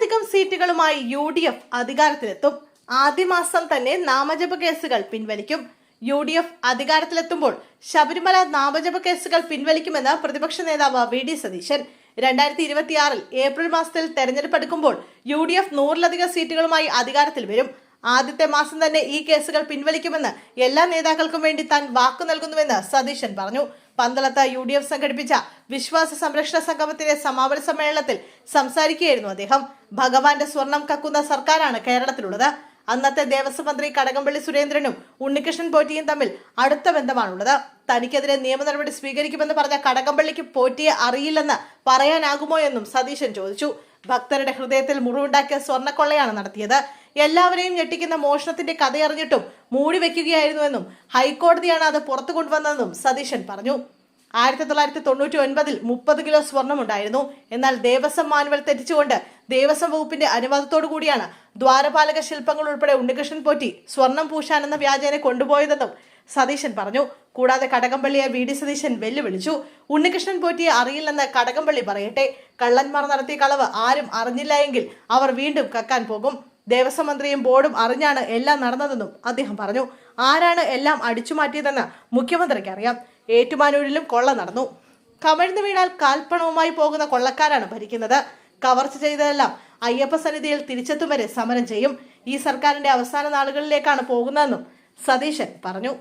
നൂറിലധികം സീറ്റുകളുമായി U D F അധികാരത്തിലെത്തും. ആദ്യമാസം തന്നെ നാമജപ കേസുകൾ പിൻവലിക്കും. യു ഡി എഫ് അധികാരത്തിലെത്തുമ്പോൾ ശബരിമല നാമജപ കേസുകൾ പിൻവലിക്കുമെന്ന് പ്രതിപക്ഷ നേതാവ് വി ഡി സതീശൻ. രണ്ടായിരത്തി ഇരുപത്തിയാറിൽ ഏപ്രിൽ മാസത്തിൽ തെരഞ്ഞെടുപ്പ് എടുക്കുമ്പോൾ യു ഡി എഫ് നൂറിലധികം സീറ്റുകളുമായി അധികാരത്തിൽ വരും. ആദ്യത്തെ മാസം തന്നെ ഈ കേസുകൾ പിൻവലിക്കുമെന്ന് എല്ലാ നേതാക്കൾക്കും വേണ്ടി താൻ വാക്കു നൽകുന്നുവെന്ന് സതീശൻ പറഞ്ഞു. പന്തളത്ത് യു ഡി എഫ് സംഘടിപ്പിച്ച വിശ്വാസ സംരക്ഷണ സംഗമത്തിന്റെ സമാപന സമ്മേളനത്തിൽ സംസാരിക്കുകയായിരുന്നു അദ്ദേഹം. ഭഗവാന്റെ സ്വർണം കക്കുന്ന സർക്കാരാണ് കേരളത്തിലുള്ളത്. അന്നത്തെ ദേവസ്വം മന്ത്രി കടകംപള്ളി സുരേന്ദ്രനും ഉണ്ണികൃഷ്ണൻ പോറ്റിയും തമ്മിൽ അടുത്ത ബന്ധമാണുള്ളത്. തനിക്കെതിരെ നിയമ നടപടി സ്വീകരിക്കുമെന്ന് പറഞ്ഞ കടകംപള്ളിക്ക് പോറ്റിയെ അറിയില്ലെന്ന് പറയാനാകുമോ എന്നും സതീശൻ ചോദിച്ചു. ഭക്തരുടെ ഹൃദയത്തിൽ മുറിവുണ്ടാക്കിയ സ്വർണക്കൊള്ളയാണ് നടത്തിയത്. എല്ലാവരെയും ഞെട്ടിക്കുന്ന മോഷണത്തിന്റെ കഥയറിഞ്ഞിട്ടും മൂടി വെക്കുകയായിരുന്നുവെന്നും ഹൈക്കോടതിയാണ് അത് പുറത്തു കൊണ്ടുവന്നതെന്നും സതീശൻ പറഞ്ഞു. ആയിരത്തി തൊള്ളായിരത്തി തൊണ്ണൂറ്റി ഒൻപതിൽ മുപ്പത് കിലോ സ്വർണമുണ്ടായിരുന്നു. എന്നാൽ ദേവസ്വം മാനുവൽ തെറ്റിച്ചുകൊണ്ട് ദേവസ്വം വകുപ്പിന്റെ അനുവാദത്തോടു കൂടിയാണ് ദ്വാരപാലക ശില്പങ്ങൾ ഉൾപ്പെടെ ഉണ്ണികൃഷ്ണൻ പോറ്റി സ്വർണം പൂശാനെന്ന വ്യാജേനെ കൊണ്ടുപോയതെന്നും സതീശൻ പറഞ്ഞു. കൂടാതെ കടകംപള്ളിയെ വി ഡി സതീശൻ വെല്ലുവിളിച്ചു. ഉണ്ണികൃഷ്ണൻ പോറ്റിയെ അറിയില്ലെന്ന് കടകംപള്ളി പറയട്ടെ. കള്ളന്മാർ നടത്തിയ കളവ് ആരും അറിഞ്ഞില്ല എങ്കിൽ അവർ വീണ്ടും കക്കാൻ പോകും. ദേവസ്വം മന്ത്രിയും ബോർഡും അറിഞ്ഞാണ് എല്ലാം നടന്നതെന്നും അദ്ദേഹം പറഞ്ഞു. ആരാണ് എല്ലാം അടിച്ചു മാറ്റിയതെന്ന് മുഖ്യമന്ത്രിക്ക് അറിയാം. ഏറ്റുമാനൂരിലും കൊള്ള നടന്നു. കമഴ്ന്നു വീണാൽ കാൽപ്പണവുമായി പോകുന്ന കൊള്ളക്കാരാണ് ഭരിക്കുന്നത്. കവർച്ച ചെയ്തതെല്ലാം അയ്യപ്പ സന്നിധിയിൽ തിരിച്ചെത്തും വരെ സമരം ചെയ്യും. ഈ സർക്കാരിന്റെ അവസാന നാളുകളിലേക്കാണ് പോകുന്നതെന്നും സതീശൻ പറഞ്ഞു.